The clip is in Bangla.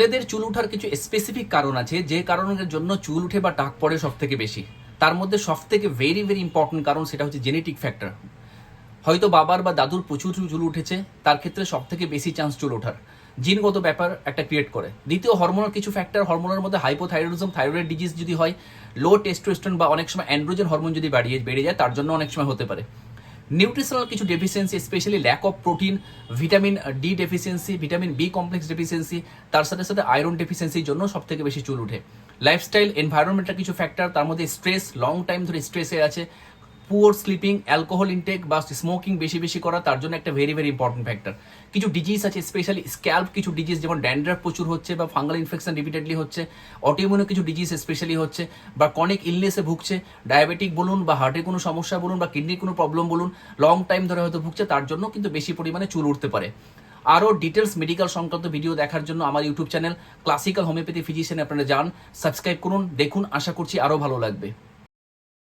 ছেলেদের চুল ওঠার কিছু স্পেসিফিক কারণ আছে, যে কারণের জন্য চুল উঠে বা টাক পড়ে সব থেকে বেশি। তার মধ্যে সব থেকে ভেরি ভেরি ইম্পর্টেন্ট কারণ সেটা হচ্ছে জেনেটিক ফ্যাক্টর হয়তো বাবার বা দাদুর প্রচুর চুল উঠেছে, তার ক্ষেত্রে সব থেকে বেশি চান্স চুল ওঠার। জিনগত ব্যাপার একটা ক্রিয়েট করে। দ্বিতীয় হরমোনাল কিছু ফ্যাক্টর হরমোনের মধ্যে হাইপোথাইরয়েডিজম থাইরয়েড ডিজিজ যদি হয় লো টেস্টোস্টেরন বা অনেক সময় অ্যান্ড্রোজেন হরমোন যদি বাড়িয়ে, বেড়ে যায়, তার জন্য অনেক সময় হতে পারে। নিউট্রিশনাল কিছু deficiency specially lack of protein vitamin D deficiency vitamin B complex deficiency তার সাথে সাথে আয়রন ডেফিসিয়েন্সির জন্য সব থেকে বেশি চুল উঠে। লাইফস্টাইল এনভায়রনমেন্টের কিছু ফ্যাক্টর তার মধ্যে স্ট্রেস লং টাইম ধরে স্ট্রেসে আছে। পুয়ার স্লিপিং, অ্যালকোহল ইনটেক বা স্মোকিং বেশি বেশি করা তার জন্য একটা ভেরি ভেরি ইম্পর্টেন্ট ফ্যাক্টর কিছু ডিজিজ আছে স্পেশালি স্ক্যাল্প কিছু ডিজিজ যেমন ড্যান্ড্রাফ প্রচুর হচ্ছে বা ফাঙ্গাল ইনফেকশন রিপিটেডলি হচ্ছে অটিমিউনো কিছু ডিজিজ স্পেশালি হচ্ছে, বা কনিক ইলনেসে ভুগছে ডায়াবেটিক বলুন বা হার্টের কোনো সমস্যা বলুন বা কিডনির কোনো প্রবলেম বলুন লং টাইম ধরে হয়তো ভুগছে, তার জন্য কিন্তু বেশি পরিমাণে চুল উঠতে পারে। আরও ডিটেলস মেডিকেল সংক্রান্ত ভিডিও দেখার জন্য আমার YouTube channel classical homeopathy physician আপনারা যান সাবস্ক্রাইব করুন, দেখুন, আশা করছি আরও ভালো লাগবে।